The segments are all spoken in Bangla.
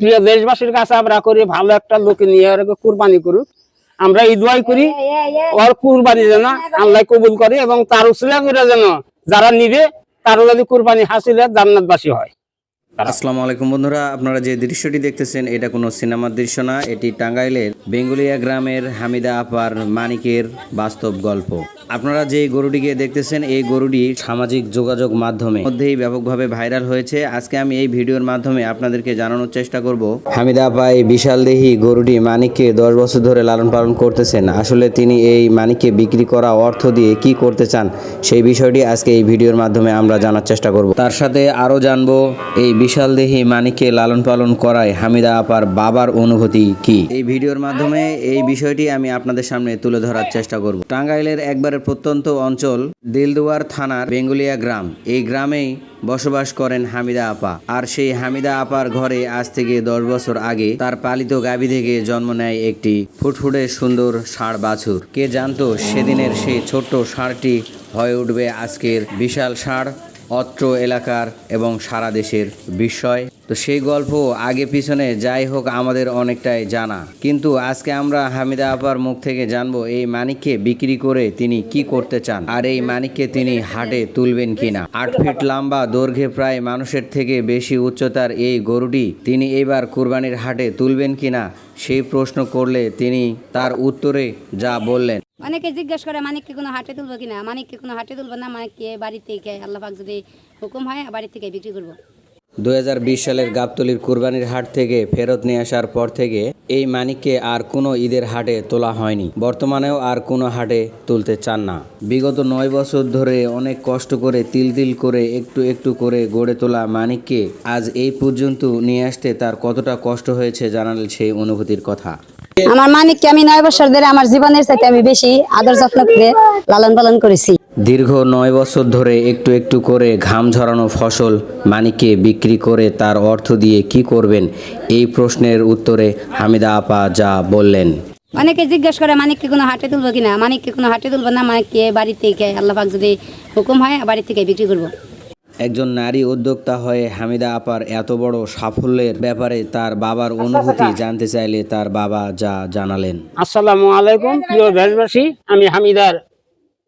প্রিয় দেশবাসীর কাছে আমরা করি ভালো একটা লোক নিয়ে কুরবানি করুক। আমরা ইদুয়াই দোয়াই করি ওর কুরবানি যেন আল্লাহ কবুল করে এবং তার উসিলা করে যেন যারা নিবে তারও যদি কুরবানি হাসিলে জান্নাতবাসী হয়। আসসালামু আলাইকুম বন্ধুরা আপনারা যে দৃশ্যটি দেখতেছেন এটা কোনো সিনেমার দৃশ্য না এটি টাঙ্গাইলের বেঙ্গুলিয়া গ্রামের হামিদা আপার মানিকের বাস্তব গল্প। আপনারা যে গরুটিকে দেখতেছেন, এই গরুটি সামাজিক যোগাযোগ মাধ্যমে মধ্যেই ব্যাপকভাবে ভাইরাল হয়েছে। আজকে আমি এই ভিডিওর মাধ্যমে আপনাদেরকে জানানোর চেষ্টা করব, হামিদা আপা এই বিশাল দেহি গরুটি মানিককে দশ বছর ধরে লালন পালন করতেছেন। আসলে তিনি এই মানিককে বিক্রি করা অর্থ দিয়ে কি করতে চান, সেই বিষয়টি আজকে এই ভিডিওর মাধ্যমে আমরা জানার চেষ্টা করব। তার সাথে আরও জানব, এই বিশাল দেহি মানিককে লালন পালন করায় হামিদা আপার বাবার অনুভূতি কি? এই ভিডিওর মাধ্যমে এই বিষয়টি আমি আপনাদের সামনে তুলে ধরার চেষ্টা করব। টাঙ্গাইলের একবারে প্রত্যন্ত অঞ্চল দিলদুয়ার থানার বেঙ্গুলিয়া গ্রাম। এই গ্রামেই বসবাস করেন হামিদা আপা। আর সেই হামিদা আপার ঘরে আজ থেকে দশ বছর আগে তার পালিত গাভী থেকে জন্ম নেয় একটি ফুটফুটে সুন্দর ষাঁড় বাছুর। কে জানতো সেদিনের সেই ছোট্ট ষাঁড়টি হয়ে উঠবে আজকের বিশাল ষাঁড়? অত্র এলাকার এবং সারা দেশের বিস্ময় তো সেই গল্প আগে পিছনে যাই হোক আমাদের অনেকটাই জানা। কিন্তু আজকে আমরা হামিদা আপার মুখ থেকে জানব এই মানিককে বিক্রি করে তিনি কি করতে চান আর এই মানিককে তিনি হাটে তুলবেন কিনা। আট ফিট লম্বা, দৈর্ঘ্যে প্রায় মানুষের থেকে বেশি উচ্চতার এই গরুটি তিনি এবার কুরবানির হাটে তুলবেন কিনা সেই প্রশ্ন করলে তিনি তার উত্তরে যা বললেন। অনেকে জিজ্ঞেস করে, মানিককে কোনো হাটে তুলবো কিনা? মানিককে কোনো হাটে তুলবো না? মানিককে বাড়ি থেকে, আল্লাহ পাক যদি হুকুম হয় বাড়ি থেকে বিক্রি করব। দুই হাজার বিশ সালের গাবতলির কুরবানির হাট থেকে ফেরত নিয়ে আসার পর থেকে এই মানিককে আর কোনো ঈদের হাটে তোলা হয়নি। বর্তমানেও আর কোনো হাটে তুলতে চান না। বিগত নয় বছর ধরে অনেক কষ্ট করে তিল তিল করে, একটু একটু করে গড়ে তোলা মানিককে আজ এই পর্যন্ত নিয়ে আসতে তার কতটা কষ্ট হয়েছে জানালেন সেই অনুভূতির কথা। আমার মানিককে আমি নয় বছর ধরে আমার জীবনের সাথে আমি বেশি আদর যত্ন করে লালন পালন করেছি। দীর্ঘ নয় বছর ধরে একটু একটু করে ঘাম ঝরানো ফসল মানিককে বিক্রি করে তার অর্থ দিয়ে কি করবেন? এই প্রশ্নের উত্তরে হামিদা আপা যা বললেন। অনেকে জিজ্ঞেস করে মানিককে কোনো হাটে তুলবো কিনা? মানিককে কোনো হাটে তুলবো না? মানিককে বাড়ি থেকে আল্লাহ যদি হুকুম হয় বাড়ি থেকে বিক্রি করব। একজন নারী উদ্যোক্তা হয়ে হামিদা আপার এত বড় সাফল্যের ব্যাপারে তার বাবার অনুভূতি জানতে চাইলে তার বাবা যা জানালেন। আসসালামু আলাইকুম প্রিয় দেশবাসী আমি হামিদার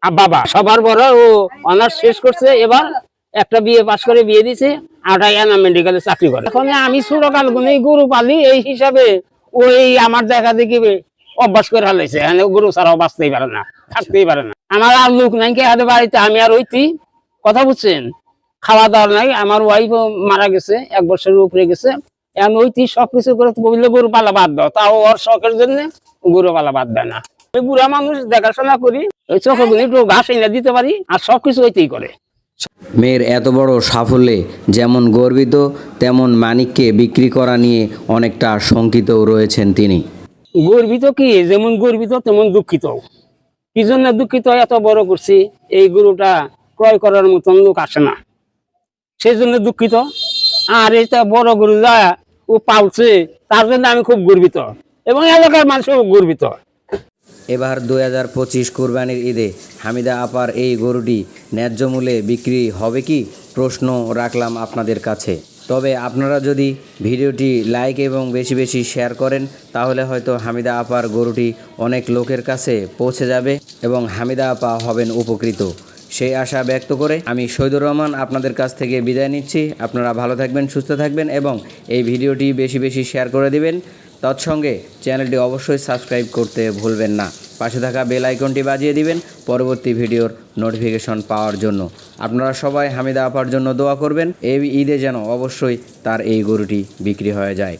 বাবা। সবার বড় ও অনার্স শেষ করছে এবার একটা বিয়ে পাশ করে বিয়ে দিছে আটাই আনা মেডিকেলে চাকরি করে। এখন আমি ছোটকাল গুনেই গরু পালি এই হিসাবে ওই আমার দেখা দেখি অভ্যাস করে হালাইছে গরু ছাড়াও বাঁচতেই পারে না থাকতেই পারে না। আমার আর লোক নাই কে হাতে বাড়িতে আমি আর ওইতি। কথা বুঝছেন? খাওয়া দাওয়া নাই আমার ওয়াইফও মারা গেছে এক বছরের উপরে গেছে। এখন ওইটি সবকিছু করে বললে গরু পালা বাদ দাও। তাও ওর শখের জন্য গরু পালা বাদ দেয় না। ওই বুড়া মানুষ দেখাশোনা করি ওই চোখে একটু ঘাস এনে দিতে পারি আর সবকিছু ওইতেই করে। মেয়ের এত বড় সাফল্যে যেমন গর্বিত তেমন মানিককে বিক্রি করা নিয়ে অনেকটা শঙ্কিতও রয়েছেন তিনি। গর্বিত কি? যেমন গর্বিত তেমন দুঃখিত। কি জন্য দুঃখিত? এত বড় করছি এই গরুটা ক্রয় করার মতন লোক আসে না। সেই জন্য দুঃখিত। আর এটা বড় গরু যা ও পালছে, তার জন্য আমি খুব গর্বিত এবং এলাকার মানুষও গর্বিত। এবার দুই হাজার পঁচিশ কোরবানির ঈদে হামিদা আপার এই গরুটি ন্যায্য মূল্যে বিক্রি হবে কি প্রশ্ন রাখলাম আপনাদের কাছে। তবে আপনারা যদি ভিডিওটি লাইক এবং বেশি বেশি শেয়ার করেন, তাহলে হয়তো হামিদা আপার গরুটি অনেক লোকের কাছে পৌঁছে যাবে এবং হামিদা আপা হবেন উপকৃত। সেই আশা ব্যক্ত করে আমি শহীদুর রহমান আপনাদের কাছ থেকে বিদায় নিচ্ছি। আপনারা ভালো থাকবেন, সুস্থ থাকবেন এবং এই ভিডিওটি বেশি বেশি শেয়ার করে দিবেন। তৎসঙ্গে চ্যানেলটি অবশ্যই সাবস্ক্রাইব করতে ভুলবেন না। পাশে থাকা বেল আইকনটি বাজিয়ে দিবেন পরবর্তী ভিডিওর নোটিফিকেশন পাওয়ার জন্য। আপনারা সবাই হামিদা আপার জন্য দোয়া করবেন। এই ঈদে যেন অবশ্যই তার এই গরুটি বিক্রি হয়ে যায়।